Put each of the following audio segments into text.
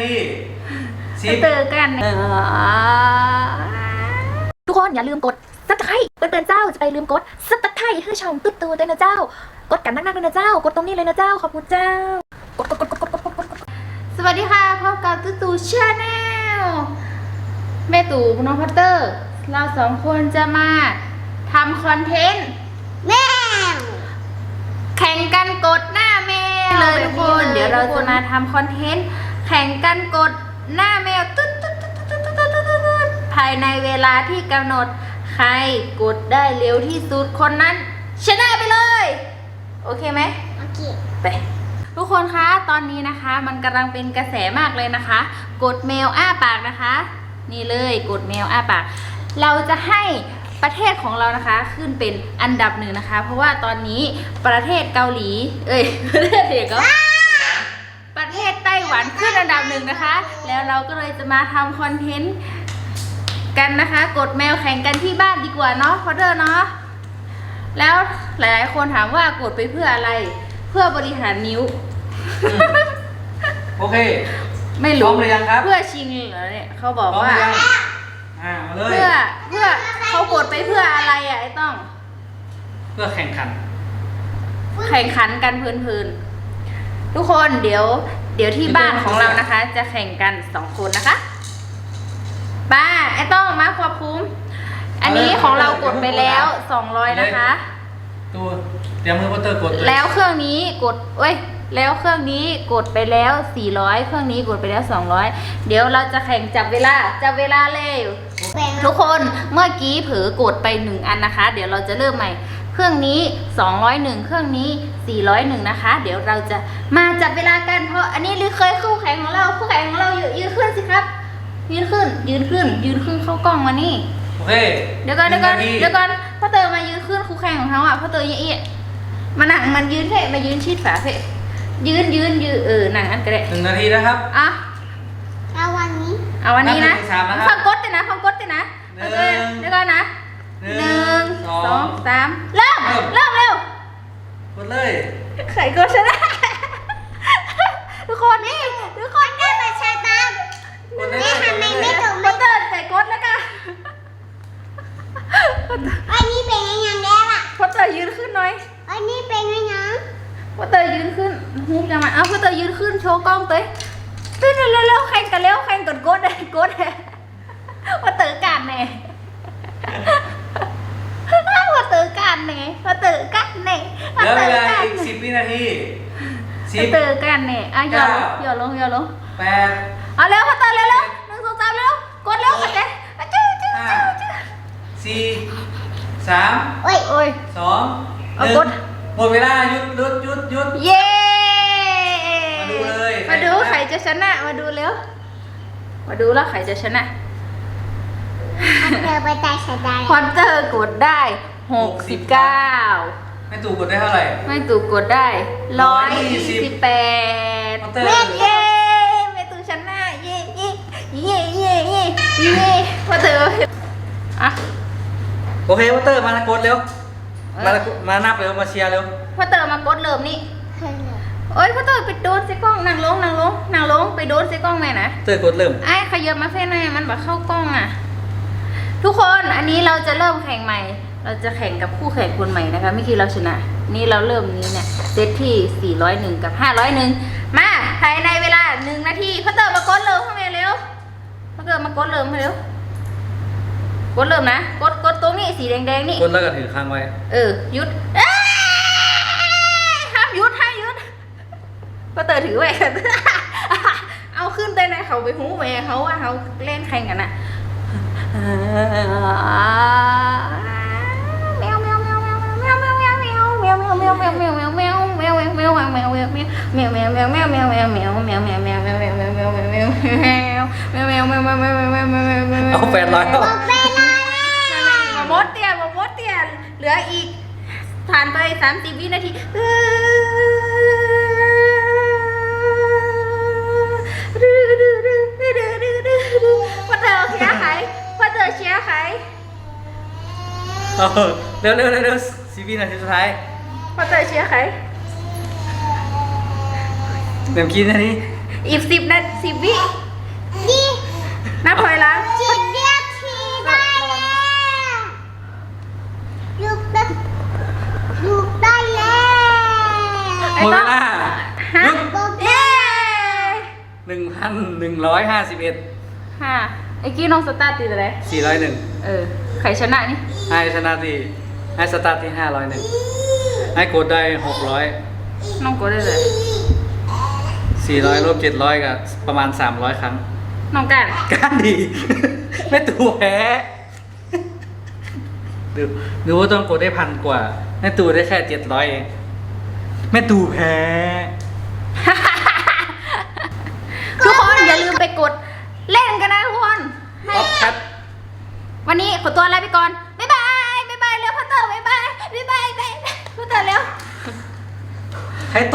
ที่เตือกันทุกคนอย่าลืมกดสไครต์เตือนเจ้าจะไปลืมกดสไตร์ให้ช่องตุ๊ดตูด้วยนะเจ้า กดกันนักๆเลยนะเจ้า กดตรงนี้เลยนะเจ้า ขอบคุณเจ้ากดกดกดกดกดสวัสดีค่ะพบกับตุ๊ดตูชาแนลแม่ตู่น้องพัตเตอร์ เราสองคนจะมาทำคอนเทนต์แมวแข่งกันกดหน้าแมวเลยทุกคน เดี๋ยวเราจะมาทำคอนเทนต์ แข่งกันกดหน้าแมวตุ๊ดภายในเวลาที่กำหนด ใครกดได้เร็วที่สุดคนนั้น ชนะไปเลย โอเคไหมโอเคไปทุกคนคะตอนนี้นะคะ มันกำลังเป็นกระแสมากเลยนะคะ กดแมวอ้าปากนะคะ นี่เลยกดแมวอ้าปาก เราจะให้ประเทศของเรานะคะขึ้นเป็นอันดับหนึ่งนะคะ เพราะว่าตอนนี้ประเทศเกาหลี เอ้ยประเทศเด็กก็ หวานขึ้นอันดับหนึ่งนะคะ แล้วเราก็เลยจะมาทำคอนเทนต์กันนะคะ กดแมวแข่งกันที่บ้านดีกว่าเนาะพอเดอร์เนาะแล้วหลายๆ คนถามว่ากดไปเพื่ออะไร เพื่อบริหารนิ้ว โอเค ไม่รู้อมหรืยังครับเพื่อชิงเหรอเนี่ยเขาบอกว่าเเพื่อเพื่อเขากดไปเพื่ออะไรอะไอ้ต้อง เพื่อแข่งขัน แข่งขันกันเพลินๆ ทุกคนเดี๋ยว เดี๋ยวที่บ้านของเรานะคะ จะแข่งกันสองคนนะคะป้าไอต้องมาควบคุม อันนี้ของเรากดไปแล้วสองร้อยนะคะ ตัวเตรียมมือวอเตอร์กดแล้วเครื่องนี้กดเอ้ยแล้วเครื่องนี้กดไปแล้วสี่ร้อยเครื่องนี้กดไปแล้วสองร้อยเดี๋ยวเราจะแข่งจับเวลา จับเวลาเร็ว ทุกคนเมื่อกี้เผลอกดไปหนึ่งอันนะคะ เดี๋ยวเราจะเริ่มใหม่ เครื่องนี้ 201 เครื่องนี้ 401 นะคะ เดี๋ยวเราจะมาจับเวลากันเพราะอันนี้ลิเคยคู่แข่งของเราคู่แข่งของเราอยู่ยืนขึ้นสิครับ ยืนขึ้น ยืนขึ้น ยืนขึ้นเข้ากล้องมานี่โอเคเดี๋ยวก่อนเดี๋ยวก่อนเดี๋ยวก่อนพ่อเตอมายืนขึ้นคู่แข่งของเขาอะพ่อเตอเยี่ยมันหนังมันยืนเพ่มายืนชิดฝาเพ่ยืนยืนยืนเออหนังอันก็ได้หนึ่งนาทีนะครับอะเอาวันนี้เอาวันนี้นะฟังกดแต่นะฟังกดแต่นะโอเคเดี๋ยวก่อนนะ หนึ่งสองสามเริ่ม เริ่ม เร็วหมดเลยใครก็ชนะ ทุกคนนี่ทุกคนก็มาชนะกดเลยแม่ทำไมไม่ถูกไม่เติร์ใส่กดแล้วกันอันนี้เป็นยังไงแล้วอะพอเตอร์ยืนขึ้นหน่อยอันนี้เป็นยังไงพอเตอร์ยืนขึ้นนี่ยังไงเอาพอเตอร์ยืนขึ้นโชว์กล้องเต้ย เน่มาเตอกันเนี่มาเหลือเวลากันอีกสิบวินาทีสิมาบ เตอกันเน่อะอย่าลงกอย่าลงอย่าลงแปด เอาเร็วมาเตอเร็วเร็วหนึ่งสองสามเร็วกดเร็วกดเจ๊จื้อจื้อจื้อจื้อสี่สามโอ้ยสองหเอนึ่งดหมดเวลาหยุดหยุดหยุดหยุด เย้มาดูเลยมาดูใครจะชนะมาดูเร็วมาดูแล้วใครจะชนะ เธอไปตายฉัได้พอนเจอกดได้ หกสิบเก้าไม่ตู่กดได้เท่าไหร่ ไม่ตู่กดได้ร้อยยี่สิบแปดเย้เย่ไม่ตู่ชนะเย่เย่เย่เย่เย่เย่มาเตอร์อะโอเคมาเตอร์มาตะโกนเร็ว มาตะมานับเร็วมาเชียร์เร็วมาเตอร์มากดเริ่มนี่โอ้ยพ่อเตอร์ไปโดนใส่กล้องนางลงนางลงนางลงไปโดนใส่กล้องแม่นะเตอร์กดเริ่มไอ้ขยับมาเฟ้นหน่อยมันแบบเข้ากล้องอะ ทุกคนอันนี้เราจะเริ่มแข่งใหม่ เราจะแข่งกับคู่แข่งคนใหม่นะคะเมื่อกี้เราชนะ นี่เราเริ่มนี้เนี่ยเซตที่ 401 กับ 501 มาภายในเวลา 1 นาทีพ่อเติมมากดเริ่มข้างในเร็วพ่อเติมมากดเริ่มเร็วกดเริ่มนะกดกดตัวนี้สีแดงๆนี่กดแล้วก็ถือข้างไว้ เออหยุดห้ามยุดห้ามยุดพ่อเติมถือไว้เอาขึ้นไปนะเขาไปหูแม่เขาว่าเขาเล่นแข่งกันอะ เอาแปดร้อยแล้วบอกไปเลยมาบดเตียนมาบดเตียนเหลืออีก ผ่านไปสามสิบวินาทีพ่อเธอเชียร์ใครพ่อเธอเชียร์ใครเร็วเร็วเร็วสิบวินาทีสุดท้าย ปัจจัยเชียร์ใครเดี๋ยวกินอันี่อีกสิบนาสิบวินี่นับลอยหลังจิตเรียกทีได้แล้วลูกได้หยุดได้แล้วหมดเลาฮะหยุดเย้หนึ่งพันหนึ่งร้อยห้าสิบเอ็ดห้าไอ้กี้น้องสตาร์ตีอะไรสี่ร้อยหนึ่งเออใครชนะนี่ให้ชนะที่ห้สตาร์ที่ห้าร้อยหนึ่ง ไอ้กดได้หกร้อยน้องกดได้เลยสี่ร้อยลบเจ็ดร้อยกับประมาณสามร้อยครั้ง น้องกันการดี ไม่ตูแพ้ดูดูว่าต้องกดได้พันกว่าแม่ตูได้แค่เจ็ดร้อยเองแม่ตูแพ้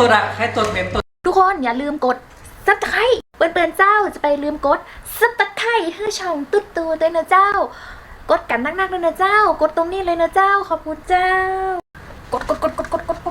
ตัวละแค่ตัวเป็นตัวทุกคนอย่าลืมกดซับตะไคร์เปิ่นๆเจ้าจะไปลืมกดซับตะไคร้ให้ช่องตุ๊ดตูด้วยนะเจ้า กดกันนักๆด้ยนะเจ้า กดตรงนี้เลยนะเจ้าขอบคุณเจ้ากดกดกดกดกดกด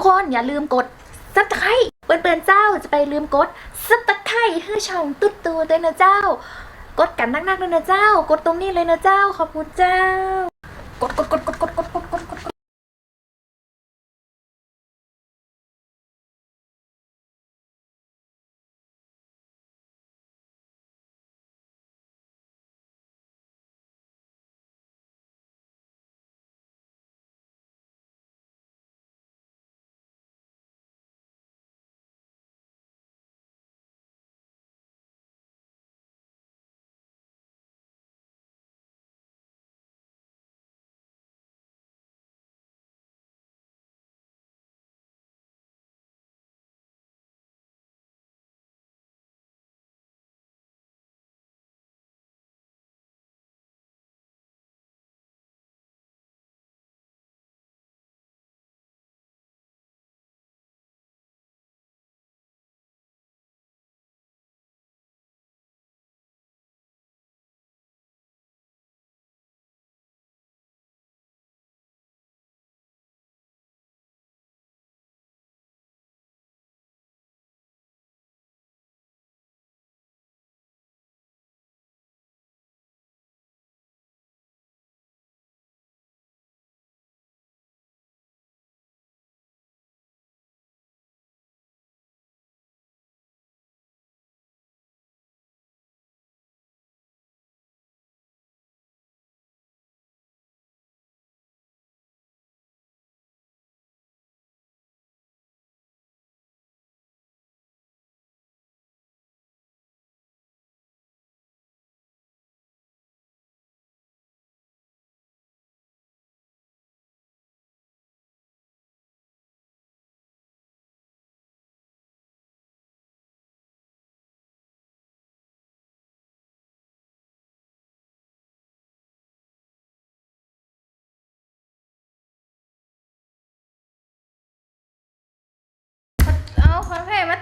ทุกคนอย่าลืมกดซับสไครต์เปิดเปิดเจ้าจะไปลืมกดซับสไครต์ให้ช่องตุ๊ดตูด้วยนะเจ้า กดกันนักๆด้วยนะเจ้า กดตรงนี้เลยนะเจ้า ขอบคุณเจ้ากดกดกด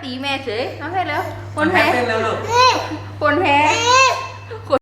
ตีแม่เฉยเอาแพ้แล้วคนแพ้เต้นเร็วลูกคนแพ้